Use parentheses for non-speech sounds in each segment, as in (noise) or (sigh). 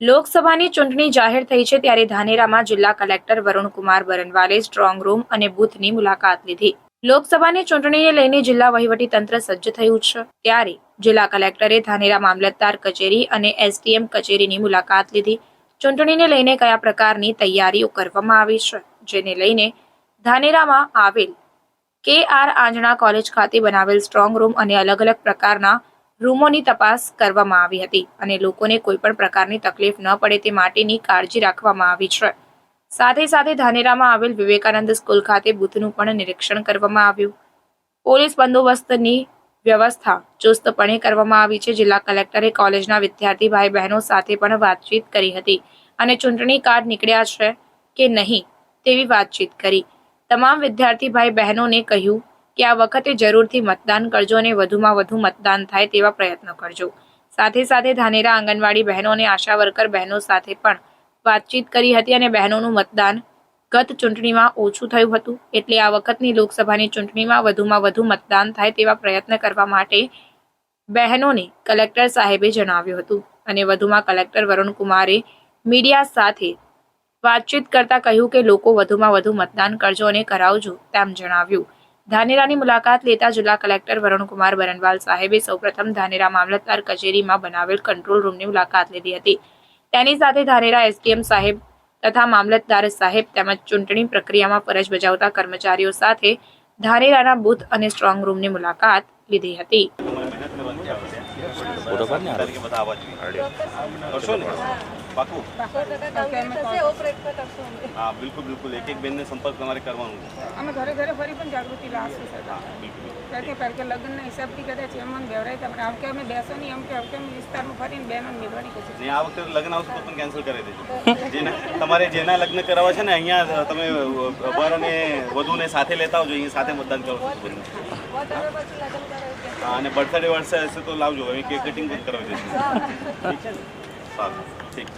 લોકસભાની ચૂંટણી જાહેર થઈ છે ત્યારે ધાનેરામાં જિલ્લા કલેક્ટર વરુણકુમાર બરનવાલે સ્ટ્રોંગ રૂમ અને બૂથની મુલાકાત લીધી. લોકસભાની ચૂંટણીને લઈને જિલ્લા વહીવટી તંત્ર સજ્જ થયું છે. ત્યારે જિલ્લા કલેક્ટરે ધાનેરા મામલતદાર કચેરી અને એસટીએમ કચેરીની મુલાકાત લીધી. ચૂંટણીને લઈને કયા પ્રકારની તૈયારીઓ કરવામાં આવી છે? જેને લઈને ધાનેરામાં આવેલ કે આર આંજણા કોલેજ ખાતે બનાવેલ સ્ટ્રોંગ રૂમ અને અલગ અલગ પ્રકારના રૂમોની તપાસ કરવામાં આવી હતી અને લોકોને કોઈ પણ પ્રકારની તકલીફ ન પડે તે માટેની કાળજી રાખવામાં આવી છે. સાથે સાથે ધાનેરામાં આવેલ વિવેકાનંદ સ્કૂલ ખાતે બુથનું પણ નિરીક્ષણ કરવામાં આવ્યું. પોલીસ બંદોબસ્તની વ્યવસ્થા ચુસ્તપણે કરવામાં આવી છે. જિલ્લા કલેક્ટરે કોલેજના વિદ્યાર્થી ભાઈ બહેનો સાથે પણ વાતચીત કરી હતી અને ચૂંટણી કાર્ડ નીકળ્યા છે કે નહીં તેવી વાતચીત કરી. તમામ વિદ્યાર્થી ભાઈ બહેનોને કહ્યું કે આ વખતે જરૂરથી મતદાન કરજો અને વધુમાં વધુ મતદાન થાય તેવા પ્રયત્નો કરજો. સાથે સાથે ધાનેરા આંગણવાડી બહેનો અને આશા વર્કર બહેનો સાથે પણ વાતચીત કરી હતી અને બહેનોનું મતદાન ગત ચૂંટણીમાં ઓછું થયું હતું. એટલે આ વખતની લોકસભાની ચૂંટણીમાં વધુમાં વધુ મતદાન થાય તેવા પ્રયત્ન કરવા માટે બહેનોને કલેક્ટર સાહેબે જણાવ્યું હતું અને વધુમાં કલેક્ટર વરુણકુમારે મીડિયા સાથે વાતચીત કરતા કહ્યું કે લોકો વધુમાં વધુ મતદાન કરજો અને કરાવજો તેમ જણાવ્યું. ધાનેરાની મુલાકાત લેતા જિલ્લા કલેક્ટર વરુણકુમાર બરનવાલ સાહેબે સૌપ્રથમ ધાનેરા મામલતદાર કચેરીમાં બનાવેલ કંટ્રોલ રૂમની મુલાકાત લીધી હતી. તેની સાથે ધાનેરા એસડીએમ સાહેબ તથા મામલતદાર સાહેબ તેમજ ચૂંટણી પ્રક્રિયામાં ફરજ બજાવતા કર્મચારીઓ સાથે ધાનેરાના બુથ અને સ્ટ્રોંગ રૂમની મુલાકાત લીધી હતી. પાકું હા. બિલકુલ બિલકુલ. એક એક બેનને સંપર્ક તમારે કરવાનો છે. અમે ઘરે ઘરે ફરી પણ જાગૃતિ લાવશું સર હા બિલકુલ બિલકુલ. કારણ કે પહેલા કે લગ્નના હિસાબથી કદાચ એમ મને બેવરાય તમને આમ કે અમે બેસો નહીં એમ કે કે અમે વિસ્તારમાં ફરીને બહેનો મેળવાની કોશિશ નહીં આ વખતે લગ્ન આવશે તો પણ કેન્સલ કરી દેજો. જેના તમારે જેના લગ્ન કરાવવા છે ને અહીંયા તમે વર અને વધુને સાથે લેતા આવજો અહીંયા સાથે મતદાન કરો છો અને બર્થડે વર્ષે હશે તો લાવજો હવે કેક કટિંગ પણ કરાવી દેજો ઠીક છે ને? સારું ઠીક.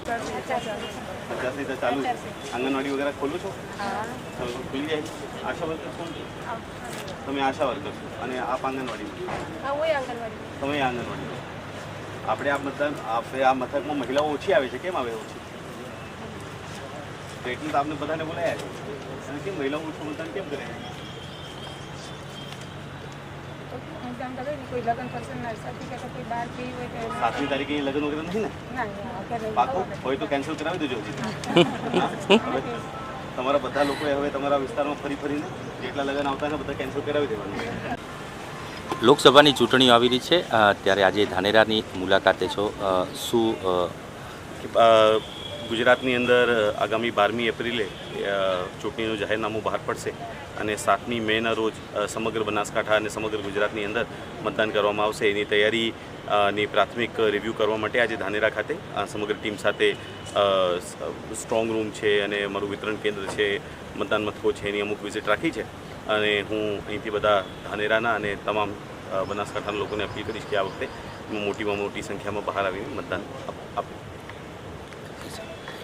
પચાસની તો ચાલુ છે. આંગણવાડી વગેરે ખોલું છો? ખુલી જાય. આશા વર્કર કોણ છો? તમે આશા વર્કર છો અને આપ આંગણવાડી તમે આંગણવાડી આપણે આ મથક આપણે આ મથકમાં મહિલાઓ ઓછી આવે છે. કેમ આવે ઓછી? તો આપણે બધાને બોલાયા છે. અને કેમ મહિલાઓ ઓછું મતદાન કેમ કરે? કોઈ લગ્ન ફંક્શનના હિસાબથી કે કોઈ બહાર ગઈ હોય તો સાતમી તારીખે લગ્ન વગેરે નથી ને? ના પાકું હોય તો કેન્સલ કરાવી દેજો (laughs) તમારા બધા લોકોએ હવે તમારા વિસ્તારમાં ફરી ફરીને જેટલા લગ્ન આવતા ને બધા કેન્સલ કરાવી દેવાનું. લોકસભાની ચૂંટણીઓ આવી રહી છે. ત્યારે આજે ધાનેરાની મુલાકાતે છો. શું ગુજરાતની અંદર આગામી બારમી એપ્રિલે ચૂંટણીનું જાહેરનામું બહાર પડશે અને સાતમી મેના રોજ સમગ્ર બનાસકાંઠા અને સમગ્ર ગુજરાતની અંદર મતદાન કરવામાં આવશે. એની તૈયારી ની પ્રાથમિક રિવ્યૂ કરવા માટે આજે ધાનેરા ખાતે સમગ્ર ટીમ સાથે સ્ટ્રોંગ રૂમ છે અને અમારું વિતરણ કેન્દ્ર છે, મતદાન મથકો છે, એની અમુક વિઝિટ રાખી છે. અને હું અહીંથી બધા ધાનેરાના અને તમામ બનાસકાંઠાના લોકોને અપીલ કરીશ કે આ વખતે મોટીમાં મોટી સંખ્યામાં બહાર આવીને મતદાન આપે.